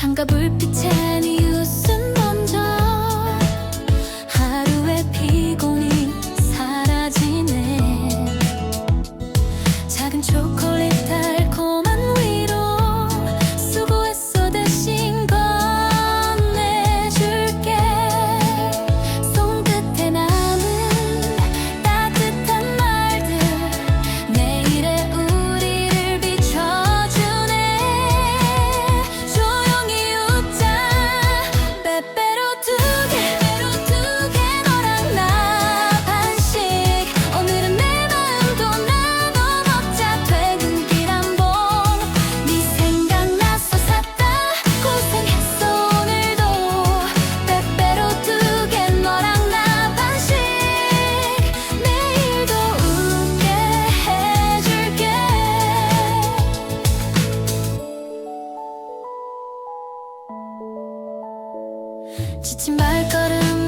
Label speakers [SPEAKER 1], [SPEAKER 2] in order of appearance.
[SPEAKER 1] 창가 불빛에 지친 발걸음